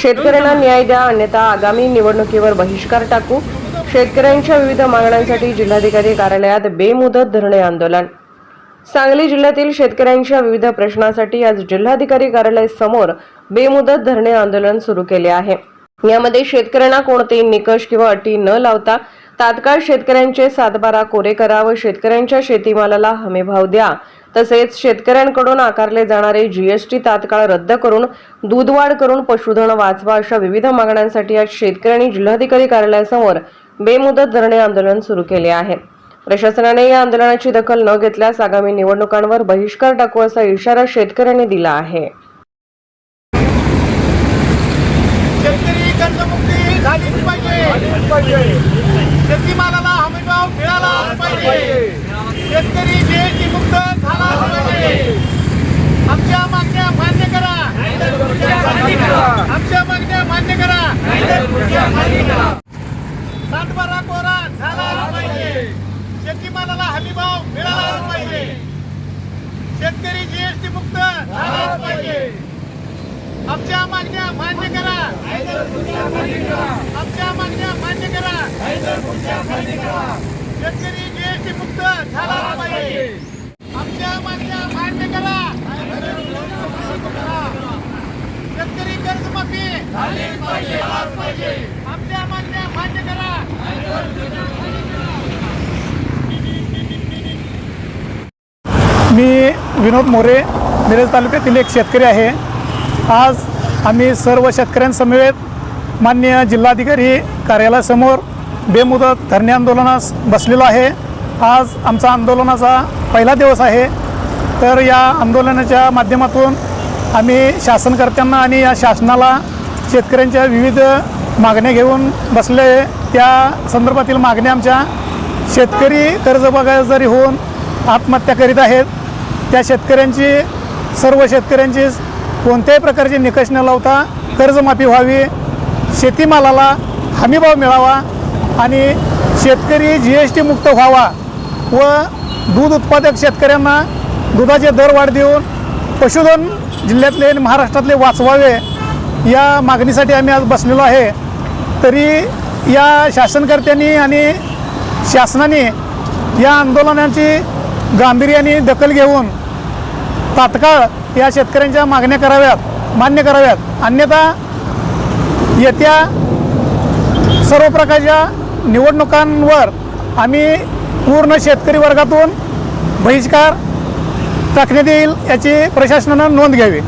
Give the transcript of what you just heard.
शेतकऱ्यांना न्याय द्या अन्यथा आगामी निवडणुकीवर बहिष्कार टाकू. शेतकऱ्यांच्या विविध मागण्यांसाठी जिल्हाधिकारी कार्यालयात बेमुदत धरणे आंदोलन. सांगली जिल्ह्यातील शेतकऱ्यांच्या विविध प्रश्नांसाठी आज जिल्हाधिकारी कार्यालय समोर बेमुदत धरणे आंदोलन सुरू केले आहे. यामध्ये शेतकऱ्यांना कोणतेही निकष किंवा अटी न लावता तात्काळ शेतकऱ्यांचे सातबारा कोरे करा व शेतकऱ्यांच्या शेतीमालाला हमीभाव द्या. तसेच शेतकऱ्यांकडून आकारले जाणारे जीएसटी तात्काळ रद्द करून दूधवाढ करून पशुधन वाचवा अशा विविध मागण्यांसाठी आज शेतकऱ्यांनी जिल्हाधिकारी कार्यालयासमोर बेमुदत धरणे आंदोलन सुरू केले आहे. प्रशासनाने या आंदोलनाची दखल न घेतल्यास आगामी निवडणुकांवर बहिष्कार टाकू असा इशारा शेतकऱ्यांनी दिला आहे शेतकरी कर्जमुक्ती झालीच पाहिजे शेतीमालाला हमीभाव मिळाला पाहिजे शेतकरी जीएसटी मुक्त झाला पाहिजे आमच्या मागण्या मान्य करा. आमच्या मागण्या मान्य करा. सातबारा कोरा झाला पाहिजे. शेतीमालाला हमीभाव मिळाला पाहिजे. शेतकरी जीएसटी मुक्त झाला पाहिजे. आमच्या मागण्या मान्य करा. आमच्या मागण्या मान्य करा. शेतकरी जीएसटी मुक्त झाला पाहिजे आमच्या मागण्या मान्य करा शेतकरी मान्य करा मी विनोद मोरे मिरज तालुक्यातील एक शेतकरी आहे. आज आम्ही सर्व शेतकऱ्यांसमवेत मान्य जिल्हाधिकारी कार्यालयासमोर बेमुदत धरणे आंदोलनास बसलेलो आहे. आज आमचा आंदोलनाचा पहिला दिवस आहे. तर या आंदोलनाच्या माध्यमातून आम्ही शासनकर्त्यांना आणि या शासनाला शेतकऱ्यांच्या विविध मागण्या घेऊन बसले त्या संदर्भातील मागण्या आमच्या शेतकरी कर्जबाजारी होऊन आत्महत्या करीत आहेत. त्या शेतकऱ्यांची सर्व शेतकऱ्यांची कोणत्याही प्रकारचे निकष न लावता कर्जमाफी व्हावी शेतीमालाला हमीभाव मिळावा आणि शेतकरी जी एस टी मुक्त व्हावा व दूध उत्पादक शेतकऱ्यांना दुधाचे दर वाढ देऊन पशुधन जिल्ह्यातले आणि महाराष्ट्रातले वाचवावे या मागणीसाठी आम्ही आज बसलेलो आहे. तरी या शासनकर्त्यांनी आणि शासनाने या आंदोलनाची गांभीर्याने दखल घेऊन तात्काळ या शेतकऱ्यांच्या मागण्या कराव्यात मान्य कराव्यात. अन्यथा येत्या सर्व प्रकारच्या निवडणुकांवर आम्ही पूर्ण शेतकरी वर्गातून बहिष्कार टाकण्यात येईल याची प्रशासनानं नोंद घ्यावी.